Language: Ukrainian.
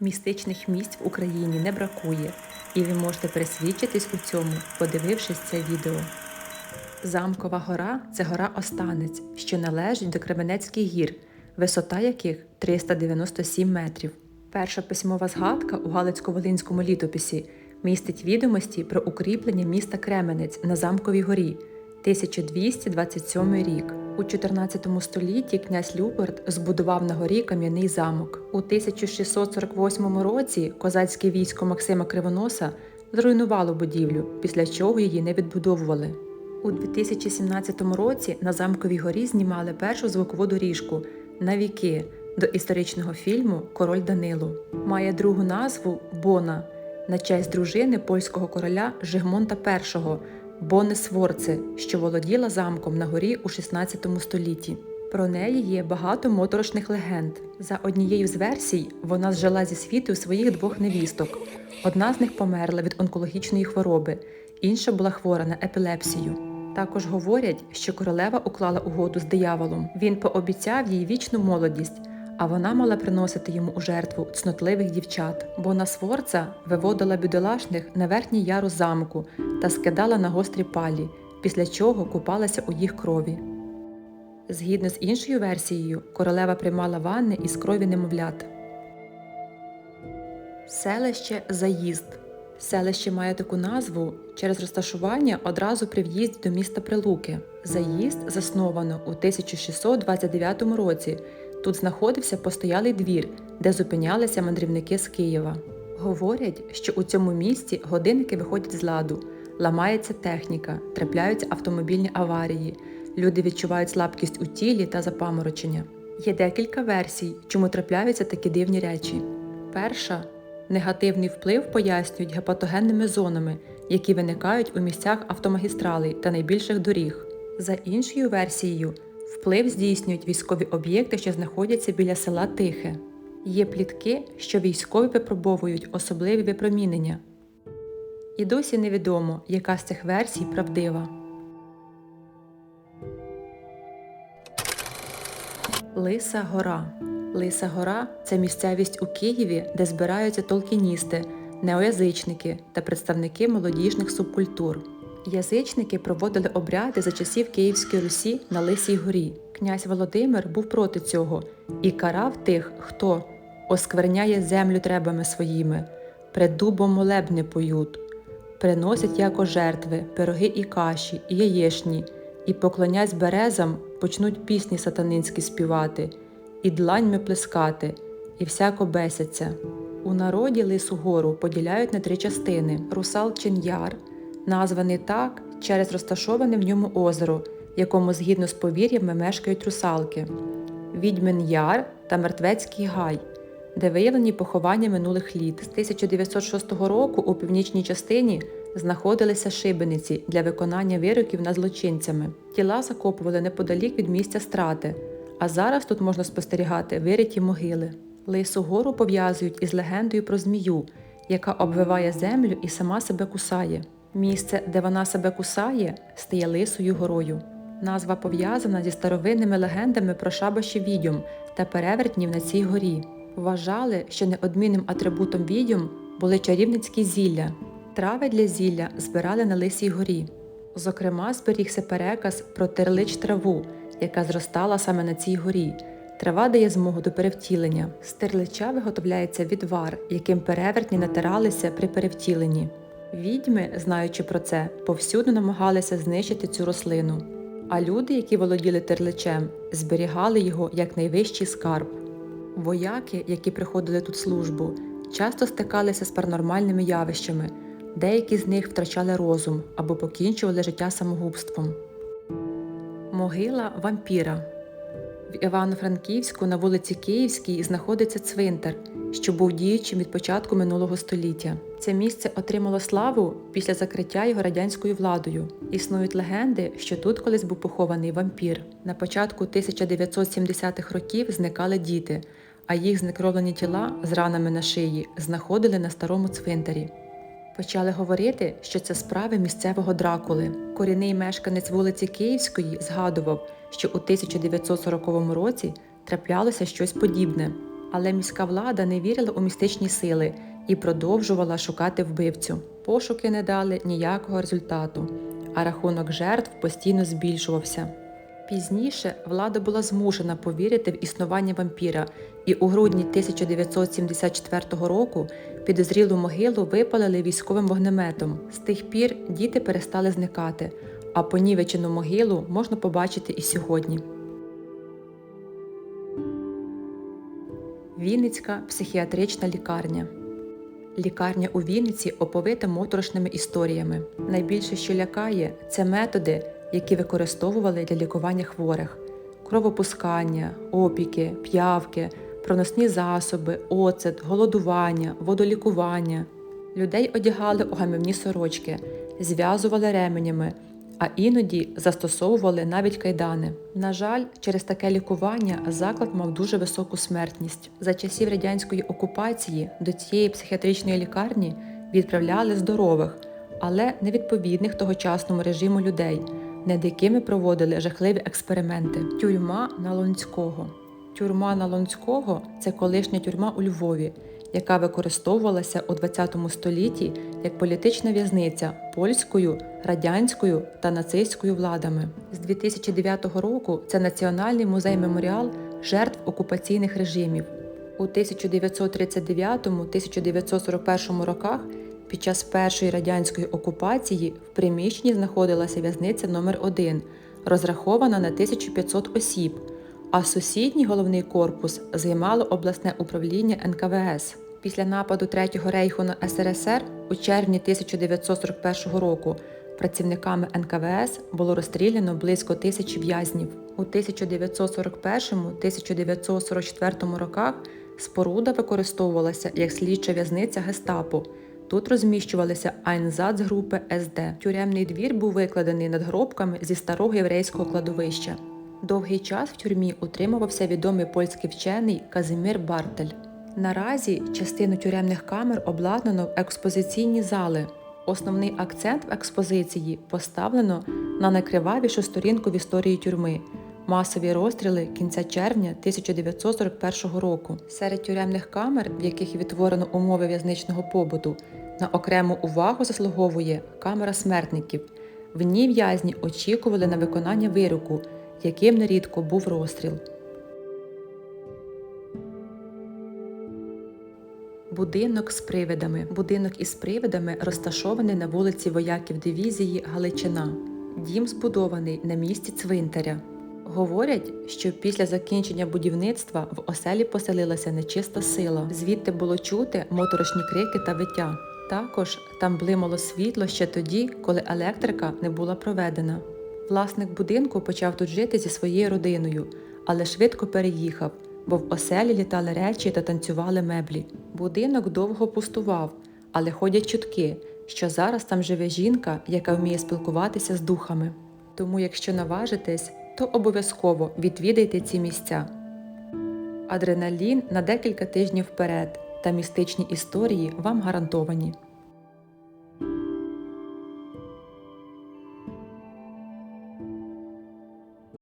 Містичних місць в Україні не бракує, і ви можете пересвідчитись у цьому, подивившись це відео. Замкова гора це гора Останець, що належить до Кременецьких гір, висота яких 397 метрів. Перша письмова згадка у Галицько-Волинському літописі містить відомості про укріплення міста Кременець на Замковій горі 1227 рік. У 14 столітті князь Люберт збудував на горі кам'яний замок. У 1648 році козацьке військо Максима Кривоноса зруйнувало будівлю, після чого її не відбудовували. У 2017 році на замковій горі знімали першу звукову доріжку на віки до історичного фільму Король Данило. Має другу назву Бона на честь дружини польського короля Жигмонта І Бони Сворци, що володіла замком на горі у 16 столітті. Про неї є багато моторошних легенд. За однією з версій, вона зжила зі світу своїх двох невісток. Одна з них померла від онкологічної хвороби, інша була хвора на епілепсію. Також говорять, що королева уклала угоду з дияволом. Він пообіцяв їй вічну молодість, а вона мала приносити йому у жертву цнотливих дівчат. Бо на Сворца виводила бідолашних на верхній ярус замку та скидала на гострі палі, після чого купалася у їх крові. Згідно з іншою версією, королева приймала ванни із крові немовлят. Селище Заїзд. Селище має таку назву через розташування одразу при в'їзді до міста Прилуки. Заїзд засновано у 1629 році. Тут знаходився постоялий двір, де зупинялися мандрівники з Києва. Говорять, що у цьому місті годинники виходять з ладу, ламається техніка, трапляються автомобільні аварії, люди відчувають слабкість у тілі та запаморочення. Є декілька версій, чому трапляються такі дивні речі. Перша негативний вплив пояснюють гепатогенними зонами, які виникають у місцях автомагістралей та найбільших доріг. За іншою версією, вплив здійснюють військові об'єкти, що знаходяться біля села Тихе. Є плітки, що військові випробовують особливі випромінення. І досі невідомо, яка з цих версій правдива. Лиса гора. Лиса гора це місцевість у Києві, де збираються толкіністи, неоязичники та представники молодіжних субкультур. Язичники проводили обряди за часів Київської Русі на Лисій горі. Князь Володимир був проти цього і карав тих, хто оскверняє землю требами своїми, пред дубом молебни поють, приносять яко жертви, пироги і каші, і яєшні, і поклонять березам, почнуть пісні сатанинські співати, і дланьми плескати, і всяко бесяться. У народі Лису гору поділяють на три частини: Русалчин Яр, названий так через розташоване в ньому озеро, якому згідно з повір'ями мешкають русалки, Відьмин Яр та Мертвецький Гай, де виявлені поховання минулих літ. З 1906 року у північній частині знаходилися шибениці для виконання вироків над злочинцями. Тіла закопували неподалік від місця страти, а зараз тут можна спостерігати вириті могили. Лису гору пов'язують із легендою про змію, яка обвиває землю і сама себе кусає. Місце, де вона себе кусає, стає лисою горою. Назва пов'язана зі старовинними легендами про шабаші відьом та перевертнів на цій горі. Вважали, що неодмінним атрибутом відьом були чарівницькі зілля. Трави для зілля збирали на Лисій горі. Зокрема, зберігся переказ про терлич траву, яка зростала саме на цій горі. Трава дає змогу до перевтілення. З терлича виготовляється відвар, яким перевертні натиралися при перевтіленні. Відьми, знаючи про це, повсюду намагалися знищити цю рослину. А люди, які володіли терличем, зберігали його як найвищий скарб. Вояки, які приходили тут службу, часто стикалися з паранормальними явищами, деякі з них втрачали розум або покінчували життя самогубством. Могила вампіра в Івано-Франківську на вулиці Київській знаходиться цвинтар, що був діючим від початку минулого століття. Це місце отримало славу після закриття його радянською владою. Існують легенди, що тут колись був похований вампір. На початку 1970-х років зникали діти, а їх знекровлені тіла з ранами на шиї знаходили на старому цвинтарі. Почали говорити, що це справи місцевого дракули. Корінний мешканець вулиці Київської згадував, що у 1940 році траплялося щось подібне. Але міська влада не вірила у містичні сили і продовжувала шукати вбивцю. Пошуки не дали ніякого результату, а рахунок жертв постійно збільшувався. Пізніше влада була змушена повірити в існування вампіра, і у грудні 1974 року підозрілу могилу випалили військовим вогнеметом. З тих пір діти перестали зникати, а понівечену могилу можна побачити і сьогодні. Вінницька психіатрична лікарня. Лікарня у Вінниці оповита моторошними історіями. Найбільше, що лякає, це методи, які використовували для лікування хворих: кровопускання, опіки, п'явки, проносні засоби, оцет, голодування, водолікування. Людей одягали у гамівні сорочки, зв'язували ременями, а іноді застосовували навіть кайдани. На жаль, через таке лікування заклад мав дуже високу смертність. За часів радянської окупації до цієї психіатричної лікарні відправляли здорових, але невідповідних тогочасному режиму людей, над якими проводили жахливі експерименти. Тюрма на Лонського. Тюрма на Лонського це колишня тюрма у Львові, яка використовувалася у ХХ столітті як політична в'язниця польською, радянською та нацистською владами. З 2009 року це Національний музей меморіал жертв окупаційних режимів. У 1939-1941 роках під час першої радянської окупації в приміщенні знаходилася в'язниця номер 1 розрахована на 1500 осіб, а сусідній головний корпус займало обласне управління НКВС. Після нападу Третього рейху на СРСР у червні 1941 року працівниками НКВС було розстріляно близько тисячі в'язнів. У 1941-1944 роках споруда використовувалася як слідча в'язниця гестапо. Тут розміщувалися Айнзацгрупи СД. Тюремний двір був викладений надгробками зі старого єврейського кладовища. Довгий час в тюрмі утримувався відомий польський вчений Казимир Бартель. Наразі частину тюремних камер обладнано в експозиційні зали. Основний акцент в експозиції поставлено на найкривавішу сторінку в історії тюрми масові розстріли кінця червня 1941 року. Серед тюремних камер, в яких відтворено умови в'язничного побуту, на окрему увагу заслуговує камера смертників. В ній в'язні очікували на виконання вироку, яким нерідко був розстріл. Будинок з привидами. Будинок із привидами розташований на вулиці вояків дивізії Галичина. Дім збудований на місці цвинтаря. Говорять, що після закінчення будівництва в оселі поселилася нечиста сила. Звідти було чути моторошні крики та виття. Також там блимало світло ще тоді, коли електрика не була проведена. Власник будинку почав тут жити зі своєю родиною, але швидко переїхав, бо в оселі літали речі та танцювали меблі. Будинок довго пустував, але ходять чутки, що зараз там живе жінка, яка вміє спілкуватися з духами. Тому, якщо наважитесь, то обов'язково відвідайте ці місця. Адреналін на декілька тижнів вперед та містичні історії вам гарантовані.